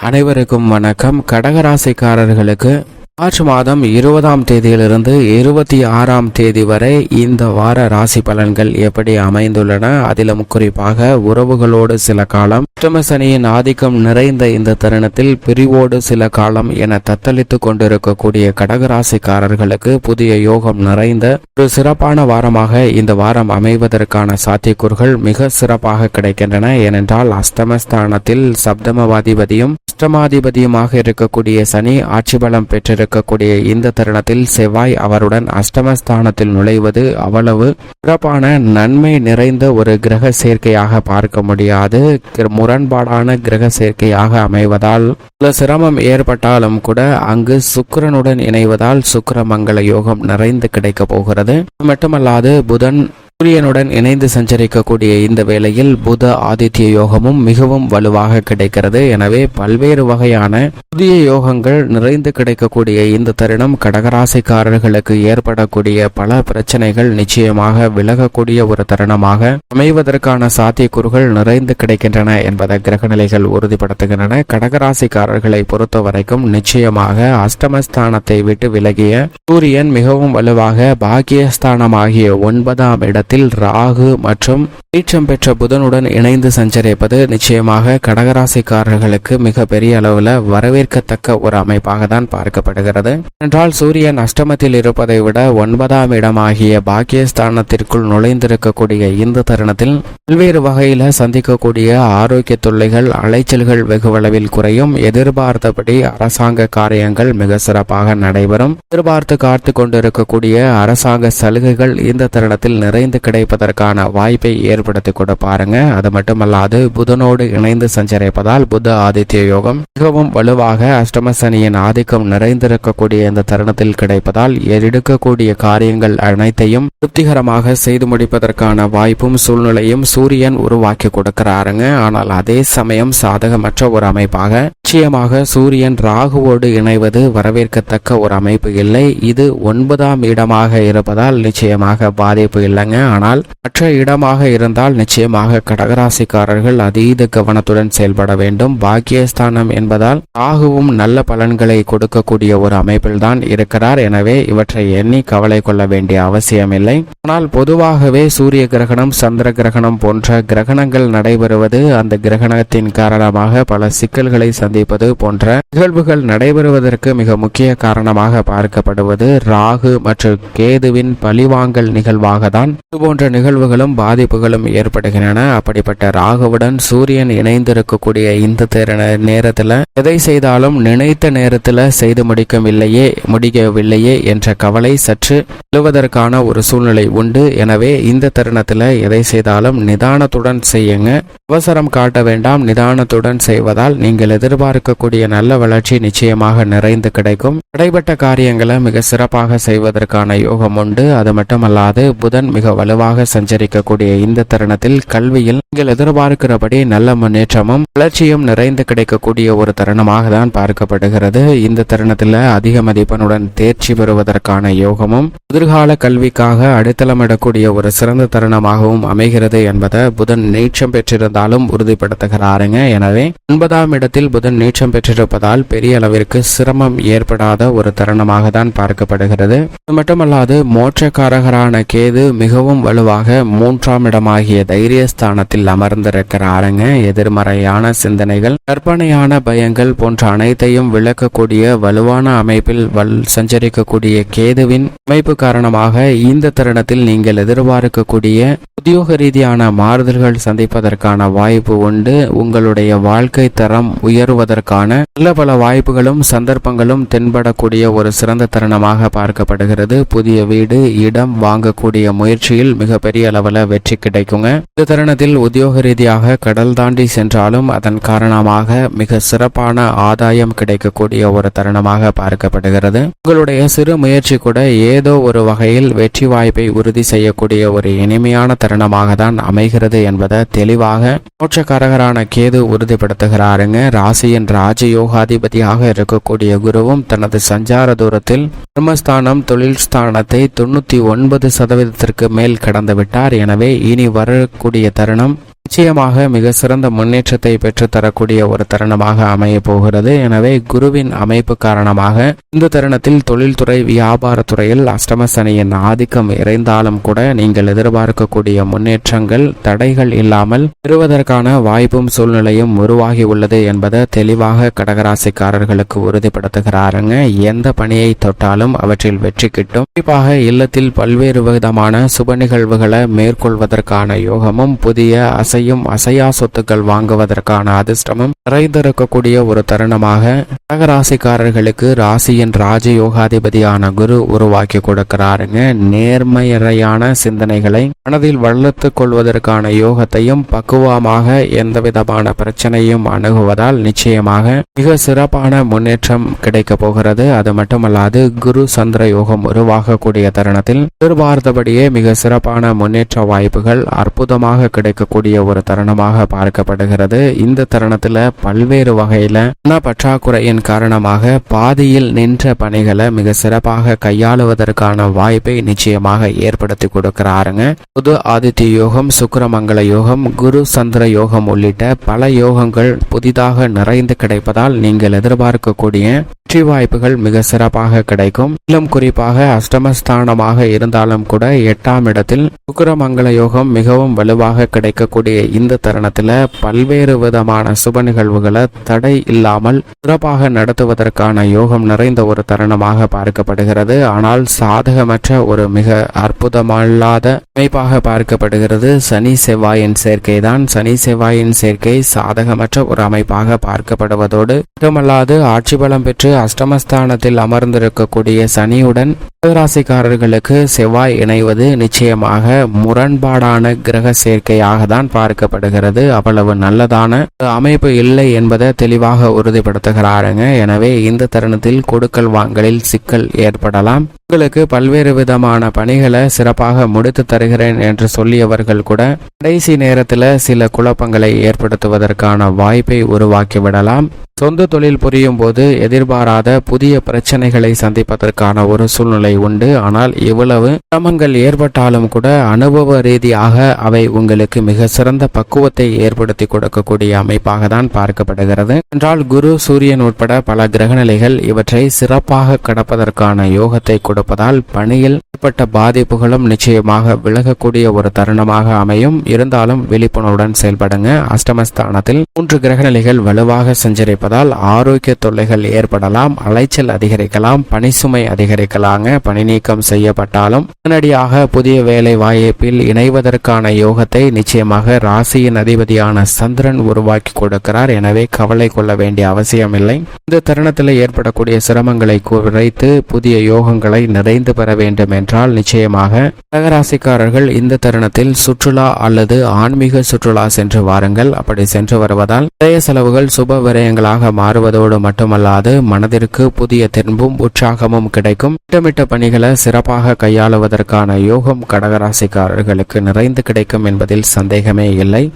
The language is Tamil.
அனைவருக்கும் வணக்கம். கடகராசிக்காரர்களுக்கு மார்ச் மாதம் இருபதாம் தேதியிலிருந்து இருபத்தி ஆறாம் தேதி வரை இந்த வார ராசி பலன்கள் எப்படி அமைந்துள்ளன? அதிலும் குறிப்பாக உறவுகளோடு சில காலம் அஷ்டம சனியின் ஆதிக்கம் நிறைந்த இந்த தருணத்தில் பிரிவோடு சில காலம் என தத்தளித்துக் கொண்டிருக்கக்கூடிய கடகராசிக்காரர்களுக்கு புதிய யோகம் நிறைந்த ஒரு சிறப்பான வாரமாக இந்த வாரம் அமைவதற்கான சாத்தியக்கூறுகள் மிக சிறப்பாக கிடைக்கின்றன. ஏனென்றால் அஸ்தமஸ்தானத்தில் சப்தமவாதிபதியும் அஷ்டமாதிபதியுமாக இருக்கக்கூடிய சனி ஆட்சி பலம் இருக்கக்கூடிய இந்த தருணத்தில் செவ்வாய் அவருடன் அஷ்டமஸ்தானத்தில் நுழைவது அவ்வளவு சிறப்பான நன்மை நிறைந்த ஒரு கிரக சேர்க்கையாக பார்க்க முடியாது. முரண்பாடான கிரக சேர்க்கையாக அமைவதால் சில சிரமம் ஏற்பட்டாலும் கூட அங்கு சுக்கரனுடன் இணைவதால் சுக்கிரமங்கல யோகம் நிறைந்து கிடைக்கப் போகிறது. மட்டுமல்லாது புதன் சூரியனுடன் இணைந்து சஞ்சரிக்கக்கூடிய இந்த வேளையில் புத ஆதித்ய யோகமும் மிகவும் வலுவாக கிடைக்கிறது. எனவே பல்வேறு வகையான புதிய யோகங்கள் நிறைந்து கிடைக்கக்கூடிய இந்த தருணம் கடகராசிக்காரர்களுக்கு ஏற்படக்கூடிய பல பிரச்சனைகள் நிச்சயமாக விலகக்கூடிய ஒரு தருணமாக அமைவதற்கான சாத்தியக்கூறுகள் நிறைந்து கிடைக்கின்றன என்பதை கிரகநிலைகள் உறுதிப்படுத்துகின்றன. கடகராசிக்காரர்களை பொறுத்த வரைக்கும் நிச்சயமாக அஷ்டமஸ்தானத்தை விட்டு விலகிய சூரியன் மிகவும் வலுவாக பாக்கியஸ்தானமாகிய ஒன்பதாம் இடத்தில் ராகு மற்றும் நீச்சம் பெற்ற புதனுடன் இணைந்து சஞ்சரிப்பது நிச்சயமாக கடகராசிக்காரர்களுக்கு மிக பெரிய அளவில் வரவேற்கத்தக்க ஒரு அமைப்பாக தான் பார்க்கப்படுகிறது. என்றால் சூரியன் அஷ்டமத்தில் இருப்பதை விட ஒன்பதாம் இடமாகிய பாக்கியஸ்தானத்திற்குள் நுழைந்திருக்கக்கூடிய இந்த தருணத்தில் பல்வேறு வகையில் சந்திக்கக்கூடிய ஆரோக்கிய தொல்லைகள் அலைச்சல்கள் வெகுவளவில் குறையும். எதிர்பார்த்தபடி அரசாங்க காரியங்கள் மிக சிறப்பாக நடைபெறும். எதிர்பார்த்து காத்து கொண்டிருக்கக்கூடிய அரசாங்க சலுகைகள் இந்த தருணத்தில் நிறைந்து கிடைப்பதற்கான வாய்ப்பை ஏற்படுத்தி கூட பாருங்க. அது மட்டுமல்லாது புதனோடு இணைந்து சஞ்சரிப்பதால் புத ஆதித்ய யோகம் மிகவும் வலுவாக அஷ்டமசனியின் ஆதிக்கம் நிறைந்திருக்கக்கூடிய இந்த தருணத்தில் கிடைப்பதால் எடுக்கக்கூடிய காரியங்கள் அனைத்தையும் திருப்திகரமாக செய்து முடிப்பதற்கான வாய்ப்பும் சூழ்நிலையும் சூரியன் உருவாக்கி கொடுக்கிறாருங்க. ஆனால் அதே சமயம் சாதகமற்ற ஒரு அமைப்பாக நிச்சயமாக சூரியன் ராகுவோடு இணைவது வரவேற்கத்தக்க ஒரு அமைப்பு இல்லை. இது ஒன்பதாம் இடமாக இருப்பதால் நிச்சயமாக பாதிப்பு இல்லைங்க. ஆனால் மற்ற இடமாக இருந்தால் நிச்சயமாக கடகராசிக்காரர்கள் அதீத கவனத்துடன் செயல்பட வேண்டும். பாக்கியஸ்தானம் என்பதால் ராகுவும் நல்ல பலன்களை கொடுக்கக்கூடிய ஒரு அமைப்பில் தான் இருக்கிறார். எனவே இவற்றை எண்ணி கவலை கொள்ள வேண்டிய அவசியமில்லை ஆனால் பொதுவாகவே சூரிய கிரகணம் சந்திர கிரகணம் போன்ற கிரகணங்கள் நடைபெறுவது அந்த கிரகணத்தின் காரணமாக பல சிக்கல்களை சந்திப்பது போன்ற நிகழ்வுகள் நடைபெறுவதற்கு மிக முக்கிய காரணமாக பார்க்கப்படுவது ராகு மற்றும் கேதுவின் பழிவாங்கல் நிகழ்வாக தான் இதுபோன்ற நிகழ்வுகளும் பாதிப்புகளும் ஏற்படுகின்றன. அப்படிப்பட்ட ராகுவுடன் சூரியன் இணைந்திருக்கக்கூடிய இந்த நேரத்தில் எதை செய்தாலும் நினைத்த நேரத்தில் செய்து முடிக்கவில்லையே முடிக்கவில்லையே என்ற கவலை சற்று எழுவதற்கான ஒரு சூழ்நிலை உண்டு. எனவே இந்த தருணத்தில் எதை செய்தாலும் நிதானத்துடன் செய்யுங்க. அவசரம் காட்ட வேண்டாம். நிதானத்துடன் செய்வதால் நீங்கள் எதிர்பார்க்கக்கூடிய நல்ல வளர்ச்சி நிச்சயமாக நிறைந்து கிடைக்கும். தடைப்பட்ட காரியங்களை மிக சிறப்பாக செய்வதற்கான யோகம் உண்டு. அது மட்டுமல்லாது புதன் மிக வலுவாக சஞ்சரிக்கக்கூடிய இந்த தருணத்தில் கல்வியில் நீங்கள் எதிர்பார்க்கிறபடி நல்ல முன்னேற்றமும் வளர்ச்சியும் நிறைந்து கிடைக்கக்கூடிய ஒரு தருணமாக தான் பார்க்கப்படுகிறது. இந்த தருணத்தில் அதிக மதிப்பெண்ணுடன் தேர்ச்சி பெறுவதற்கான யோகமும் எதிர்கால கல்விக்காக அடித்தளமிடக்கூடிய ஒரு சிறந்த தருணமாகவும் அமைகிறது என்பதை புதன் நீச்சம் பெற்றிருந்தாலும் உறுதிப்படுத்துகிறாருங்க. எனவே ஒன்பதாம் இடத்தில் புதன் நீச்சம் பெற்றிருப்பதால் பெரிய அளவிற்கு சிரமம் ஏற்படாத ஒரு தருணமாக தான் பார்க்கப்படுகிறது. அது மட்டுமல்லாது மோட்சக்காரகரான கேது மிகவும் வலுவாக மூன்றாம் இடமாகிய தைரியஸ்தானத்தில் அமர்ந்திருக்கிறாருங்க எதிர்மறையான சிந்தனைகள் கற்பனையான பயங்கள் போன்ற அனைத்தையும் விளக்கக்கூடிய வலுவான அமைப்பில் வல் சஞ்சரிக்கக்கூடிய கேதுவின் அமைப்பு காரணமாக இந்த தருணத்தில் நீங்கள் எதிர்பார்க்கக்கூடிய உத்தியோக ரீதியான மாறுதல்கள் சந்திப்பதற்கான வாய்ப்பு உண்டு. உங்களுடைய வாழ்க்கை தரம் உயர்வது உயருவதற்கான நல்ல பல வாய்ப்புகளும் சந்தர்ப்பங்களும் தென்படக்கூடிய ஒரு சிறந்த தருணமாக பார்க்கப்படுகிறது. புதிய வீடு இடம் வாங்கக்கூடிய முயற்சியில் மிகப்பெரிய அளவில் வெற்றி கிடைக்குங்க. இந்த தருணத்தில் உத்தியோக ரீதியாக கடல் தாண்டி சென்றாலும் அதன் காரணமாக மிக சிறப்பான ஆதாயம் கிடைக்கக்கூடிய ஒரு தருணமாக பார்க்கப்படுகிறது. உங்களுடைய சிறு முயற்சி கூட ஏதோ ஒரு வகையில் வெற்றி வாய்ப்பை உறுதி செய்யக்கூடிய ஒரு இனிமையான தருணமாக தான் அமைகிறது என்பதை தெளிவாக மோட்சக்காரகரான கேது உறுதிப்படுத்துகிறாருங்க. ராசியின் ராஜயோகாதிபதியாக இருக்கக்கூடிய குருவும் தனது சஞ்சார தூரத்தில் கர்மஸ்தானம் தொழில் ஸ்தானத்தை தொண்ணூத்தி ஒன்பது சதவீதத்திற்கு மேல் கடந்துவிட்டார் எனவே இனி வரக்கூடிய தருணம் நிச்சயமாக மிக சிறந்த முன்னேற்றத்தை பெற்றுத்தரக்கூடிய ஒரு தருணமாக அமைய போகிறது. எனவே குருவின் அமைப்பு காரணமாக இந்த தருணத்தில் தொழில்துறை வியாபாரத்துறையில் அஷ்டம சனியின் ஆதிக்கம் இறைந்தாலும் கூட நீங்கள் எதிர்பார்க்கக்கூடிய முன்னேற்றங்கள் தடைகள் இல்லாமல் பெறுவதற்கான வாய்ப்பும் சூழ்நிலையும் உருவாகி உள்ளது என்பதை தெளிவாக கடகராசிக்காரர்களுக்கு உறுதிப்படுத்துகிறாருங்க. எந்த பணியை தொட்டாலும் அவற்றில் வெற்றி கிட்டும். குறிப்பாக இல்லத்தில் பல்வேறு விதமான சுப நிகழ்வுகளை மேற்கொள்வதற்கான யோகமும் புதிய அசையும் அசையா சொத்துக்கள் வாங்குவதற்கான அதிர்ஷ்டமும் நிறைந்திருக்கக்கூடிய ஒரு தருணமாக கடகராசிக்காரர்களுக்கு ராசியின் ராஜயோகாதிபதியான குரு உருவாக்கி கொடுக்கிறாருங்க. நேர்மையறையான சிந்தனைகளை மனதில் வளர்த்து கொள்வதற்கான யோகத்தையும் பக்குவமாக எந்த விதமான பிரச்சனையும் அணுகுவதால் நிச்சயமாக மிக சிறப்பான முன்னேற்றம் கிடைக்க போகிறது. அது மட்டுமல்லாது குரு சந்திர யோகம் உருவாகக்கூடிய தருணத்தில் எதிர்பார்த்தபடியே மிக சிறப்பான முன்னேற்ற வாய்ப்புகள் அற்புதமாக கிடைக்கக்கூடிய ஒரு தருணமாக பார்க்கப்படுகிறது. இந்த தருணத்துல பல்வேறு வகையில பண பற்றாக்குறையின் காரணமாக பாதியில் நின்ற பணிகளை மிக சிறப்பாக கையாளுவதற்கான வாய்ப்பை நிச்சயமாக ஏற்படுத்தி கொடுக்கிறாருங்க. புது ஆதித்ய யோகம் சுக்கரமங்கல யோகம் குரு சந்திர யோகம் உள்ளிட்ட பல யோகங்கள் புதிதாக நிறைந்து கிடைப்பதால் நீங்கள் எதிர்பார்க்கக்கூடிய வெற்றி வாய்ப்புகள் மிக சிறப்பாக கிடைக்கும். மேலும் குறிப்பாக அஷ்டமஸ்தானமாக இருந்தாலும் கூட எட்டாம் இடத்தில் சுக்கரமங்கல யோகம் மிகவும் வலுவாக கிடைக்கக்கூடிய இந்த தருணத்துல பல்வேறு விதமான சுப நிகழ்வுகளை தடை இல்லாமல் சிறப்பாக நடத்துவதற்கான யோகம் நிறைந்த ஒரு தருணமாக பார்க்கப்படுகிறது. ஆனால் சாதகமற்ற ஒரு மிக அற்புதமல்லாத அமைப்பாக பார்க்கப்படுகிறது. சனி செவ்வாயின் சேர்க்கை தான். சனி செவ்வாயின் சேர்க்கை சாதகமற்ற ஒரு அமைப்பாக பார்க்கப்படுவதோடு மட்டுமல்லாது ஆட்சி பலம் பெற்று அஷ்டமஸ்தானத்தில் அமர்ந்திருக்கக்கூடிய சனியுடன் ராசிக்காரர்களுக்கு செவ்வாய் இணைவது நிச்சயமாக முரண்பாடான கிரக சேர்க்கையாக தான் பார்க்கப்படுகிறது அவ்வளவு நல்லதான அமைப்பு இல்லை என்பதை தெளிவாக உறுதிப்படுத்துகிறாருங்க. எனவே இந்த தருணத்தில் கொடுக்கல் வாங்கலில் சிக்கல் ஏற்படலாம். உங்களுக்கு பல்வேறு விதமான பணிகளை சிறப்பாக முடித்து தருகிறேன் என்று சொல்லியவர்கள் கூட கடைசி நேரத்தில் சில குழப்பங்களை ஏற்படுத்துவதற்கான வாய்ப்பை உருவாக்கி விடலாம் சொந்த தொழில் புரியும் போது எதிர்பாராத புதிய பிரச்சனைகளை சந்திப்பதற்கான ஒரு சூழ்நிலை உண்டு. ஆனால் இவ்வளவு சிரமங்கள் ஏற்பட்டாலும் கூட அனுபவ ரீதியாக அவை உங்களுக்கு மிக சிறந்த பக்குவத்தை ஏற்படுத்தி கொடுக்கக்கூடிய அமைப்பாக தான் பார்க்கப்படுகிறது. என்றால் குரு சூரியன் உட்பட பல கிரகநிலைகள் இவற்றை சிறப்பாக கடப்பதற்கான யோகத்தை கொடுப்பதால் பணியில் ஏற்பட்ட பாதிப்புகளும் நிச்சயமாக விலகக்கூடிய ஒரு தருணமாக அமையும். இருந்தாலும் விழிப்புணர்வுடன் செயல்படுங்க. அஷ்டமஸ்தானத்தில் மூன்று கிரகநிலைகள் வலுவாக இருப்பதால் ஆரோக்கிய தொல்லைகள் ஏற்படலாம் அலைச்சல் அதிகரிக்கலாம் பணிசுமை அதிகரிக்கலாங்க. பணி நீக்கம் செய்யப்பட்டாலும் உடனடியாக புதிய வேலை வாய்ப்பில் இணைவதற்கான யோகத்தை நிச்சயமாக ராசியின் அதிபதியான சந்திரன் உருவாக்கி கொடுக்கிறார். எனவே கவலை கொள்ள வேண்டிய அவசியமில்லை. இந்த தருணத்தில் ஏற்படக்கூடிய சிரமங்களை குறைத்து புதிய யோகங்களை நிறைந்து பெற வேண்டும் என்றால் நிச்சயமாக கடகராசிக்காரர்கள் இந்த தருணத்தில் சுற்றுலா அல்லது ஆன்மீக சுற்றுலா சென்று வாருங்கள். அப்படி சென்று வருவதால் விரய செலவுகள் சுப விரயங்களாக மாறுவதோடு மட்டுமல்லாது மனதிற்கு புதிய தென்பும் உற்சாகமும் கிடைக்கும். திட்டமிட்ட பணிகளை சிறப்பாக கையாளுவதற்கான யோகம் கடகராசிக்காரர்களுக்கு நிறைந்து கிடைக்கும் என்பதில் சந்தேகமே இல்லை.